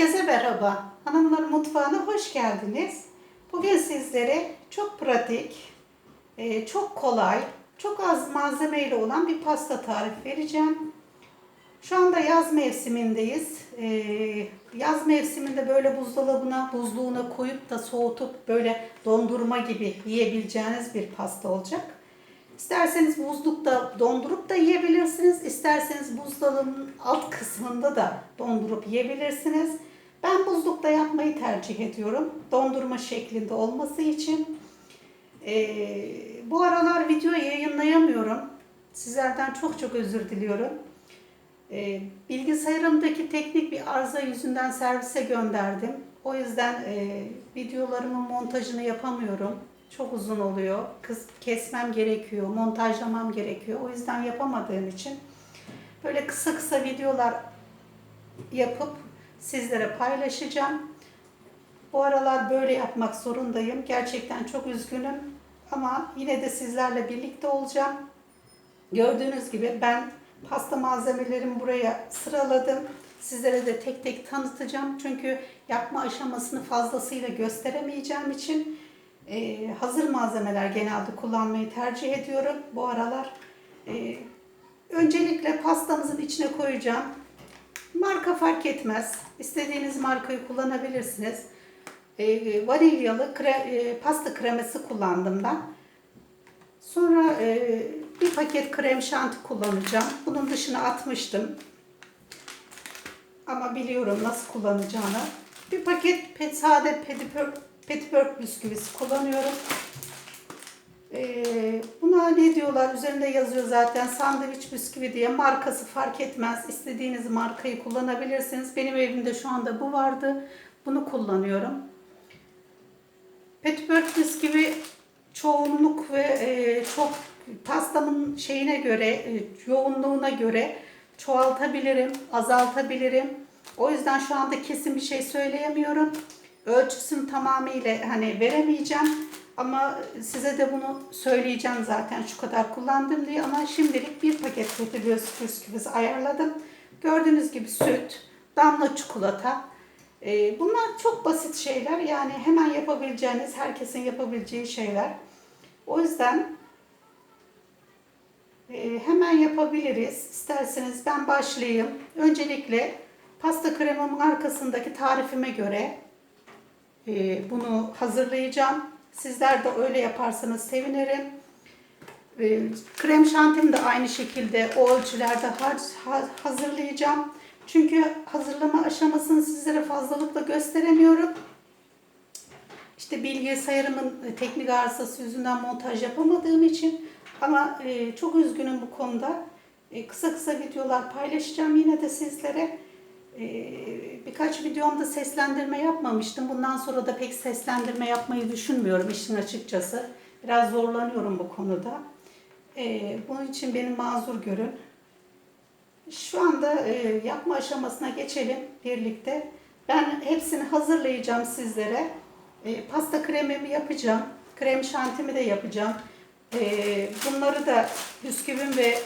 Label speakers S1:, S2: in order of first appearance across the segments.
S1: Herkese merhaba. Hanımlar mutfağına hoş geldiniz. Bugün sizlere çok pratik, e, çok kolay, çok az malzemeyle olan bir pasta tarifi vereceğim. Şu anda yaz mevsimindeyiz. E, Yaz mevsiminde böyle buzdolabına, buzluğuna koyup da soğutup böyle dondurma gibi yiyebileceğiniz bir pasta olacak. İsterseniz buzlukta dondurup da yiyebilirsiniz. İsterseniz buzdolabının alt kısmında da dondurup yiyebilirsiniz. Ben buzlukta yapmayı tercih ediyorum. Dondurma şeklinde olması için. Ee, bu aralar video yayınlayamıyorum. Sizlerden çok çok özür diliyorum. Ee, bilgisayarımdaki teknik bir arıza yüzünden servise gönderdim. O yüzden e, videolarımın montajını yapamıyorum. Çok uzun oluyor. Kız kesmem gerekiyor, montajlamam gerekiyor. O yüzden yapamadığım için böyle kısa kısa videolar yapıp sizlere paylaşacağım. Bu aralar böyle yapmak zorundayım. Gerçekten çok üzgünüm. Ama yine de sizlerle birlikte olacağım. Gördüğünüz gibi ben pasta malzemelerimi buraya sıraladım. Sizlere de tek tek tanıtacağım. Çünkü yapma aşamasını fazlasıyla gösteremeyeceğim için e, hazır malzemeler genelde kullanmayı tercih ediyorum bu aralar. E, öncelikle pastamızın içine koyacağım. Marka fark etmez. İstediğiniz markayı kullanabilirsiniz. E, vanilyalı kre, e, pasta kreması kullandım ben. Sonra e, bir paket krem şanti kullanacağım. Bunun dışına atmıştım. Ama biliyorum nasıl kullanacağını. Bir paket pet, sade petipör, petipör bisküvisi kullanıyorum. Ee, buna ne diyorlar? Üzerinde yazıyor zaten sandviç bisküvi diye. Markası fark etmez. İstediğiniz markayı kullanabilirsiniz. Benim evimde şu anda bu vardı. Bunu kullanıyorum. Petibör bisküvi çoğunluk ve e, çok pastamın şeyine göre, e, yoğunluğuna göre çoğaltabilirim, azaltabilirim. O yüzden şu anda kesin bir şey söyleyemiyorum. Ölçüsünü tamamıyla hani veremeyeceğim. Ama size de bunu söyleyeceğim zaten şu kadar kullandım diye. Ama şimdilik bir paket petibör bisküvisi ayarladım. Gördüğünüz gibi süt, damla çikolata. Ee, bunlar çok basit şeyler. Yani hemen yapabileceğiniz, herkesin yapabileceği şeyler. O yüzden e, hemen yapabiliriz. İsterseniz ben başlayayım. Öncelikle pasta kremamın arkasındaki tarifime göre e, bunu hazırlayacağım. Sizler de öyle yaparsanız sevinirim. E, krem şantimi de aynı şekilde o ölçülerde hazırlayacağım. Çünkü hazırlama aşamasını sizlere fazlalıkla gösteremiyorum. İşte bilgisayarımın teknik arızası yüzünden montaj yapamadığım için ama e, çok üzgünüm bu konuda. E, kısa kısa videolar paylaşacağım yine de sizlere. E, birkaç videomda seslendirme yapmamıştım. Bundan sonra da pek seslendirme yapmayı düşünmüyorum işin açıkçası. Biraz zorlanıyorum bu konuda. E, bunun için beni mazur görün. Şu anda e, yapma aşamasına geçelim birlikte. Ben hepsini hazırlayacağım sizlere. E, pasta kremimi yapacağım. Krem şantimi de yapacağım. E, bunları da bisküvim ve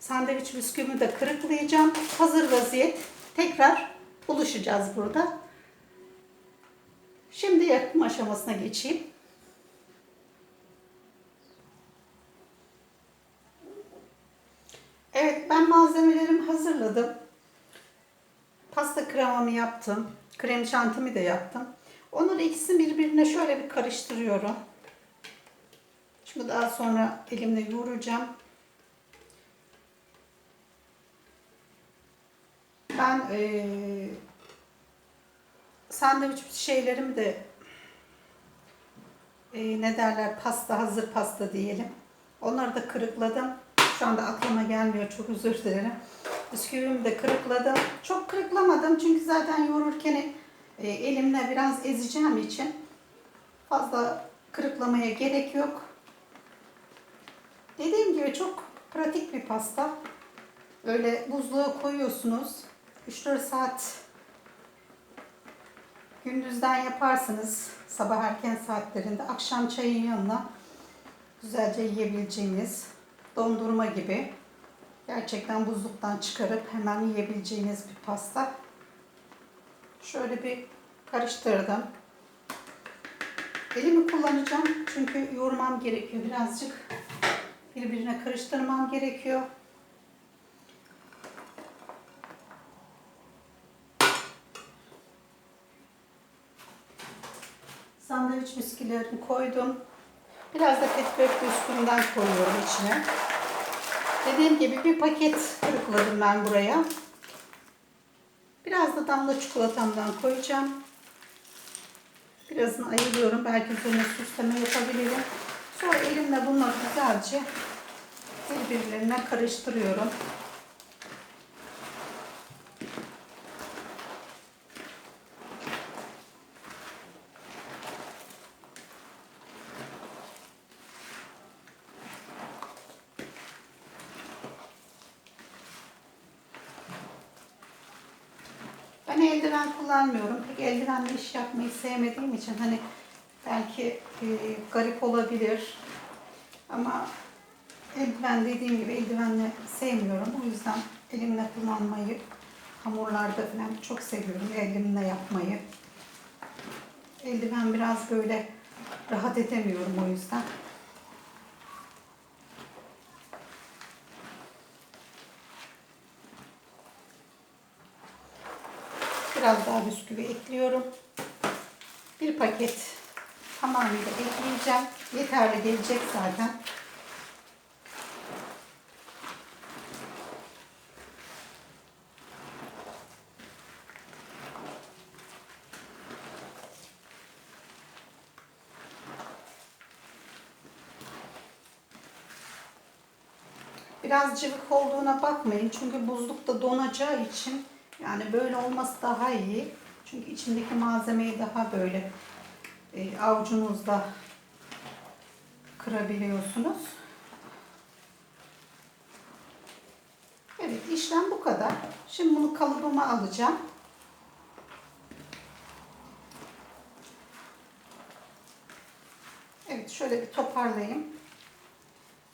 S1: sandviç bisküvimi de kırıklayacağım. Hazır vaziyet. Tekrar buluşacağız burada. Şimdi yapım aşamasına geçeyim. Evet ben malzemelerimi hazırladım. Pasta kremamı yaptım. Krem şantimi de yaptım. Onları ikisini birbirine şöyle bir karıştırıyorum. Şimdi daha sonra elimle yoğuracağım. Ben e, sandviç şeylerimi de e, ne derler pasta hazır pasta diyelim. Onları da kırıkladım. Şu anda aklıma gelmiyor. Çok özür dilerim. Bisküvimi de kırıkladım. Çok kırıklamadım çünkü zaten yoğururken e, elimle biraz ezeceğim için fazla kırıklamaya gerek yok. Dediğim gibi çok pratik bir pasta. Öyle buzluğa koyuyorsunuz. 3-4 saat gündüzden yaparsınız. Sabah erken saatlerinde akşam çayın yanına güzelce yiyebileceğiniz dondurma gibi. Gerçekten buzluktan çıkarıp hemen yiyebileceğiniz bir pasta. Şöyle bir karıştırdım. Elimi kullanacağım çünkü yoğurmam gerekiyor birazcık. Birbirine karıştırmam gerekiyor. Sandviç bisküvilerini koydum. Biraz da petibör bisküvinden koyuyorum içine. Dediğim gibi bir paket kırıkladım ben buraya. Biraz da damla çikolatamdan koyacağım. Birazını ayırıyorum. Belki üzerine süsleme yapabilirim. Sonra elimle bunları güzelce birbirlerine karıştırıyorum. Ben eldiven kullanmıyorum. Pek eldivenle iş yapmayı sevmediğim için hani belki e, garip olabilir. Ama eldiven dediğim gibi eldivenle sevmiyorum. O yüzden elimle kullanmayı hamurlarda falan çok seviyorum. Elimle yapmayı. Eldiven biraz böyle rahat edemiyorum o yüzden. Biraz daha bisküvi ekliyorum. Bir paket tamamıyla ekleyeceğim. Yeterli gelecek zaten. Biraz cıvık olduğuna bakmayın. Çünkü buzlukta donacağı için yani böyle olması daha iyi. Çünkü içindeki malzemeyi daha böyle e, avucunuzda kırabiliyorsunuz. Evet işlem bu kadar. Şimdi bunu kalıbıma alacağım. Evet şöyle bir toparlayayım.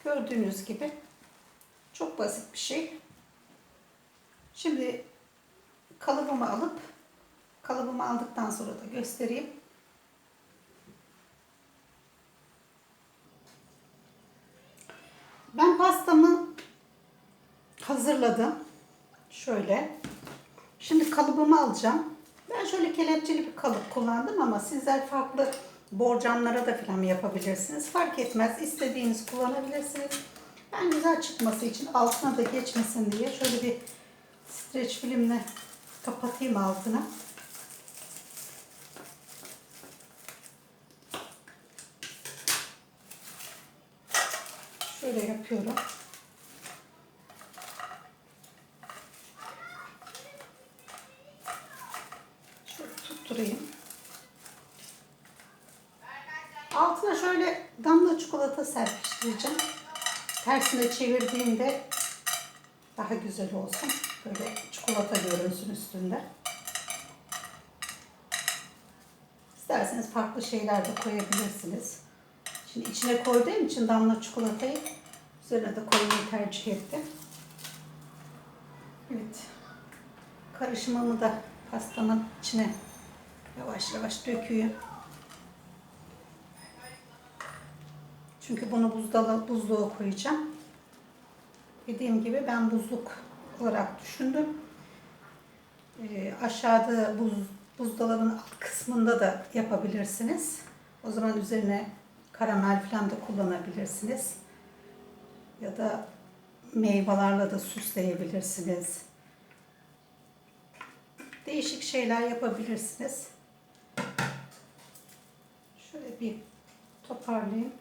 S1: Gördüğünüz gibi çok basit bir şey. Şimdi kalıbımı alıp kalıbımı aldıktan sonra da göstereyim. Ben pastamı hazırladım. Şöyle. Şimdi kalıbımı alacağım. Ben şöyle kelepçeli bir kalıp kullandım ama sizler farklı borcamlara da falan yapabilirsiniz. Fark etmez. İstediğiniz kullanabilirsiniz. Ben güzel çıkması için altına da geçmesin diye şöyle bir streç filmle kapatayım altına. Şöyle yapıyorum. Şöyle tutturayım. Altına şöyle damla çikolata serpiştireceğim. Tersine çevirdiğimde daha güzel olsun. Böyle çikolata görünsün üstünde. İsterseniz farklı şeyler de koyabilirsiniz. Şimdi içine koyduğum için damla çikolatayı üzerine de koymayı tercih ettim. Evet. Karışımımı da pastamın içine yavaş yavaş döküyorum. Çünkü bunu buzdala, buzluğa koyacağım. Dediğim gibi ben buzluk olarak düşündüm. Ee, aşağıda buz, buzdolabının alt kısmında da yapabilirsiniz. O zaman üzerine karamel falan da kullanabilirsiniz. Ya da meyvelerle de süsleyebilirsiniz. Değişik şeyler yapabilirsiniz. Şöyle bir toparlayayım.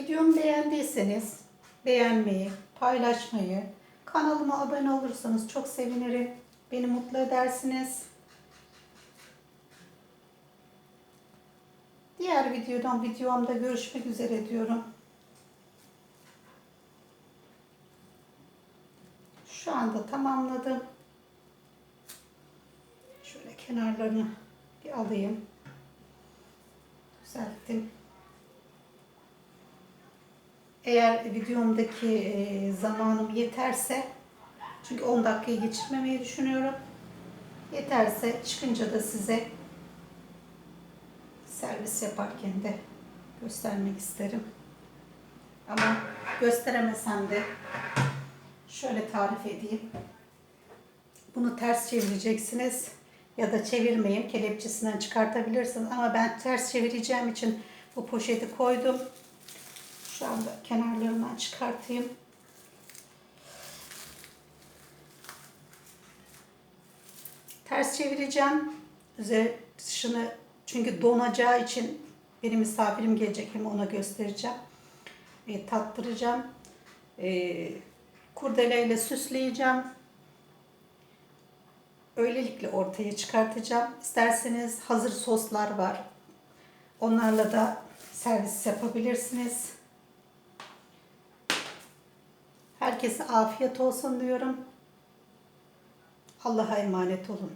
S1: Videomu beğendiyseniz beğenmeyi, paylaşmayı, kanalıma abone olursanız çok sevinirim. Beni mutlu edersiniz. Diğer videodan videomda görüşmek üzere diyorum. Şu anda tamamladım. Şöyle kenarlarını bir alayım. Düzelttim. Eğer videomdaki e, zamanım yeterse çünkü 10 dakikayı geçirmemeyi düşünüyorum. Yeterse çıkınca da size servis yaparken de göstermek isterim. Ama gösteremesem de şöyle tarif edeyim. Bunu ters çevireceksiniz ya da çevirmeyin kelepçesinden çıkartabilirsiniz ama ben ters çevireceğim için bu poşeti koydum. Şu anda kenarlarından çıkartayım. Ters çevireceğim. Üzeri dışını çünkü donacağı için benim misafirim gelecek hem ona göstereceğim. E, tattıracağım. E, kurdeleyle süsleyeceğim. Öylelikle ortaya çıkartacağım. İsterseniz hazır soslar var. Onlarla da servis yapabilirsiniz. Herkese afiyet olsun diyorum. Allah'a emanet olun.